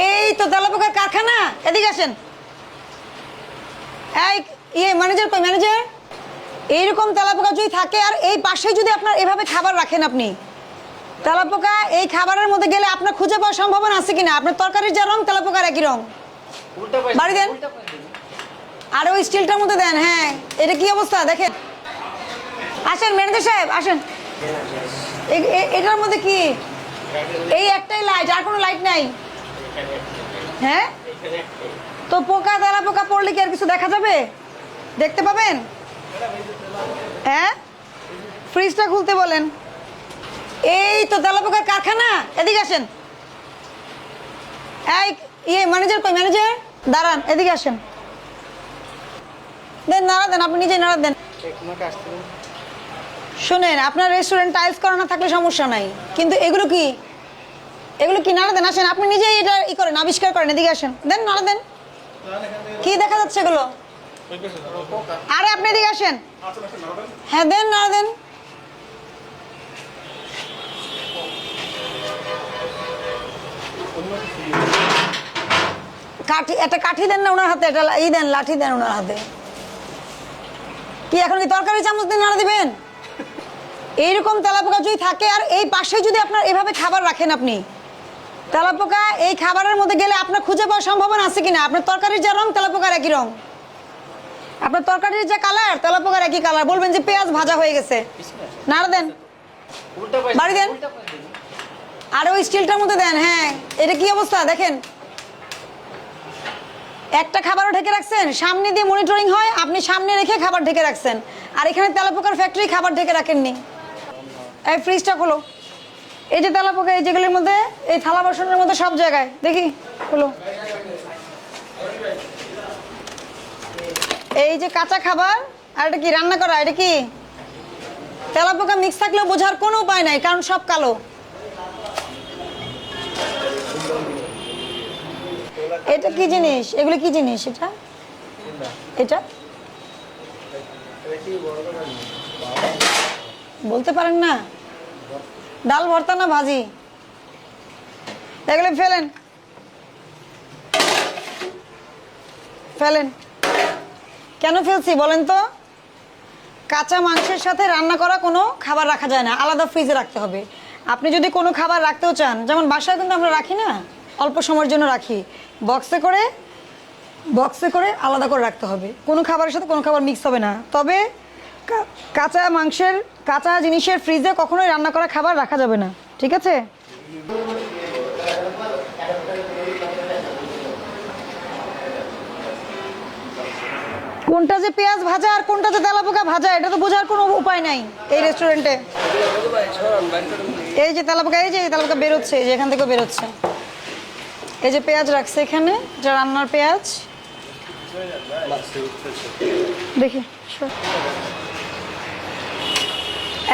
এই তো তেলাপোকার কারখানা এদিকে আসেন। এই ইয়ে ম্যানেজার কই ম্যানেজার এইরকম তেলাপোকা যদি থাকে আর এই পাশে যদি আপনার এভাবে খাবার রাখেন আপনি। তেলাপোকা এই খাবারের মধ্যে গেলে আপনার খুঁজে পাওয়ার সম্ভাবনা আছে কিনা? আপনার তরকারির যা রং তেলাপোকার একই রং। বাড়ি দেন। আর ওই স্টিলটার মধ্যে দেন হ্যাঁ। এটা কি অবস্থা? দেখেন। আসেন ম্যানেজার সাহেব আসেন। এটার মধ্যে কি? এই একটাই লাইট আর কোনো লাইট নাই। হ্যাঁ? তো পোকা তেলা পোকা পড়লে কি আর কিছু দেখা যাবে? দেখতে পাবেন? হ্যাঁ? ফ্রিজটা খুলতে বলেন। এই তো তেলা পোকার কারখানা। এদিকে আসেন। ইয়ে ম্যানেজার কই? ম্যানেজার দাঁড়ান, এদিকে আসেন। দেন, নাড়া দেন, আপনি নিজে নাড়া দেন। শোনেন, আপনার রেস্টুরেন্ট টাইলস করা না থাকলে সমস্যা নাই। কিন্তু এগুলো কি? এগুলো কি নাড়া দেন? আসেন, আপনি নিজেই এটা ই করেন, আবিষ্কার করেন, এদিকে আসেন। দেন, নাড়া দেন। কি দেখা যাচ্ছে এগুলো? আরে, আপনি এদিকে আসেন। হ্যাঁ দেন, নাড়া দেন। কাঠি, একটা কাঠি দেন না ওনার হাতে, একটা ই দেন, লাঠি দেন ওনার হাতে। কি, এখন কি তরকারি চামচ দিয়ে নাড়া দিবেন? এইরকম তেলাপোকা যদি থাকে, আর এই পাশে যদি আপনার এভাবে খাবার রাখেন আপনি তেলাপোকা এই খাবারের মধ্যে গেলে আপনার খুঁজে পাওয়ার সম্ভাবনা আছে কিনা? আপনার তরকারির যা রং তেলাপোকার একই রং। আপনার তরকারির যা কালার তেলাপোকার একই কালার বলবেন যে পেঁয়াজ ভাজা হয়ে গেছে। নাড়া দেন। বাড়ি দেন। আর ওই স্টিলটার মধ্যে দেন হ্যাঁ। এটা কি অবস্থা? দেখেন। একটা খাবারও ঢেকে রাখছেন সামনে দিয়ে মনিটরিং হয় আপনি সামনে রেখে খাবার ঢেকে রাখছেন। আর এখানে তেলাপোকার ফ্যাক্টরি খাবার ঢেকে রাখেননি। এই ফ্রিজটা খোলো। এই যে তেলাপোকা, এই যেগুলির মধ্যে, এই থালা বাসনের মধ্যে সব জায়গায়। দেখি হলো এই যে কাঁচা খাবার, আর এটা কি রান্না করা, এটা কি? তেলাপোকা মিক্স থাকলেও বোঝার কোনো উপায় নাই, কারণ সব কালো। এটা কি জিনিস? এগুলো কি জিনিস এটা? এটা? বলতে পারেন না। ডাল ভর্তা না ভাজি? এগুলো ফেলেন। ফেলেন। কেন ফেলছি বলেন তো? কাঁচা মাংসের সাথে রান্না করা কোনো খাবার রাখা যায় না, আলাদা ফ্রিজে রাখতে হবে। আপনি যদি কোনো খাবার রাখতেও চান, যেমন বাসায় কিন্তু আমরা রাখি না, অল্প সময়ের জন্য রাখি, বক্সে করে বক্সে করে আলাদা করে রাখতে হবে। কোনো খাবারের সাথে কোনো খাবার মিক্স হবে না। তবে কাঁচা মাংসের, কাঁচা জিনিসের ফ্রিজে কখনোই রান্না করা খাবার রাখা যাবে না। ঠিক আছে? কোনটা যে পেঁয়াজ ভাজা আর কোনটা যে তেলাপোকা ভাজা, এটা তো বোঝার কোনো উপায় নাই এই রেস্টুরেন্টে এই যে তেলাপোকা, এই যে তেলাপোকা বেরোচ্ছে, এই যে এখান থেকে বেরোচ্ছে। এই যে পেঁয়াজ রাখছে এখানে, যা রান্নার পেঁয়াজ। দেখি।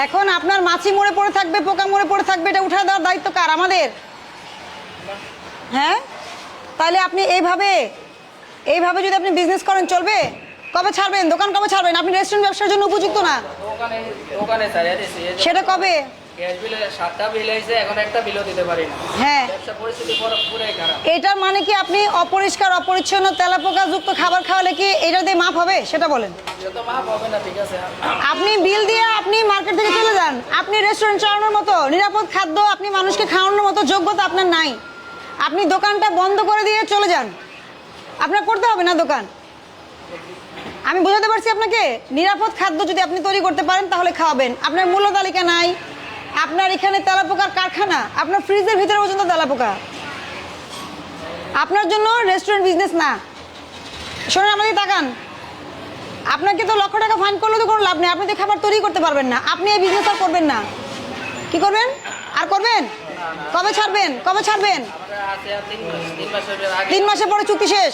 এখন আপনার মাছি মরে পড়ে থাকবে পোকা মরে পড়ে থাকবে এটা উঠে দেওয়ার দায়িত্ব কার? আমাদের? হ্যাঁ? তাহলে আপনি এইভাবে এইভাবে যদি আপনি বিজনেস করেন চলবে? কবে ছাড়বেন? দোকান কবে ছাড়বেন? আপনি রেস্টুরেন্ট ব্যবসার জন্য উপযুক্ত না? সেটা কবে? হ্যাঁ। এটার মানে কি আপনি অপরিষ্কার অপরিচ্ছন্ন তেলাপোকা যুক্ত খাবার খাওয়ালে কি এটা দিয়ে মাপ হবে? সেটা বলেন। এটা মাপ হবে না ঠিক আছে। আপনি বিল দিয়ে আপনি মার্কেট আপনি রেস্টুরেন্ট চালানোর মতো, নিরাপদ খাদ্য আপনি মানুষকে খাওয়ানোর মতো যোগ্যতা আপনার নাই। আপনি দোকানটা বন্ধ করে দিয়ে চলে যান। আপনার করতে হবে না দোকান। আমি বোঝাতে পারছি আপনাকে, নিরাপদ খাদ্য যদি আপনি তৈরি করতে পারেন, তাহলে খাওয়াবেন। আপনার মূল্য তালিকা নাই, আপনার এখানে তেলাপোকার কারখানা, আপনার ফ্রিজের ভিতরে পর্যন্ত তেলাপোকা। আপনার জন্য রেস্টুরেন্ট বিজনেস না। শোনেন, আমাদের তাকান। আপনাকে তো লক্ষ টাকা ফাইন করলে তো কোনো লাভ নেই। আপনি তো খাবার তৈরি করতে পারবেন না। আপনি এই বিজনেস আর করবেন না। কি করবেন? আর করবেন? কবে ছাড়বেন? কবে ছাড়বেন? তিন মাসের পরে চুক্তি শেষ।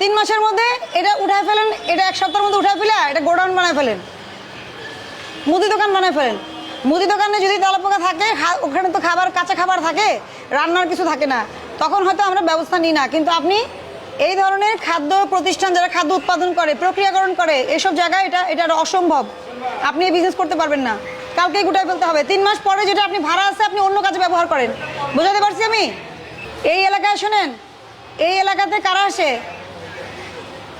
তিন মাসের মধ্যে এটা উঠায় ফেলেন, এটা এক সপ্তাহের মধ্যে উঠায় ফেলে, এটা গোডাউন বানায় ফেলেন। মুদি দোকান বানায় ফেলেন। মুদি দোকানে যদি তেলাপোকা থাকে ওখানে তো খাবার, কাঁচা খাবার থাকে, রান্নার কিছু থাকে না। তখন হয়তো আমরা ব্যবস্থা নিই না। কিন্তু আপনি এই ধরনের খাদ্য প্রতিষ্ঠান যারা খাদ্য উৎপাদন করে প্রক্রিয়াকরণ করে এসব জায়গায় এটা এটা অসম্ভব। আপনি এই বিজনেস করতে পারবেন না। কালকেই গুটায় ফেলতে হবে। তিন মাস পরে যেটা আপনি ভাড়া আছে আপনি অন্য কাজে ব্যবহার করেন। বোঝাতে পারছি আমি? এই এলাকায় শোনেন এই এলাকাতে কারা আসে?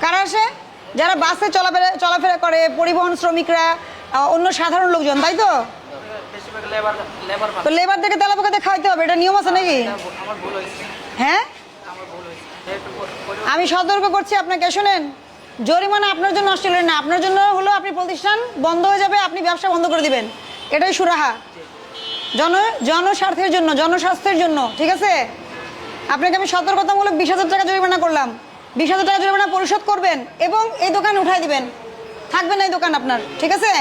কারা আসে? যারা বাসে চলাফেরা চলাফেরা করে পরিবহন শ্রমিকরা অন্য সাধারণ লোকজন তাই তো? তো লেবারদেরকে তেলা খাওয়াইতে হবে এটা নিয়ম আছে নাকি? হ্যাঁ আমার ভুল হয়েছে একটু পরি- পরি- আমি সতর্ক করছি আপনাকে, শুনেন। জরিমানা আপনার জন্য অস্ট্রেলিয়া না, আপনার জন্য হলো আপনি প্রতিষ্ঠান বন্ধ হয়ে যাবে, আপনি ব্যবসা বন্ধ করে দিবেন। এটাই সুরাহা। জন, জনস্বার্থের জন্য, জনস্বাস্থ্যের জন্য, ঠিক আছে? আপনাকে আমি সতর্কতামূলক বিশ হাজার টাকা জরিমানা করলাম। বিশ হাজার টাকা জরিমানা পরিশোধ করবেন এবং এই দোকান উঠাই দিবেন। থাকবে না এই দোকান আপনার, ঠিক আছে?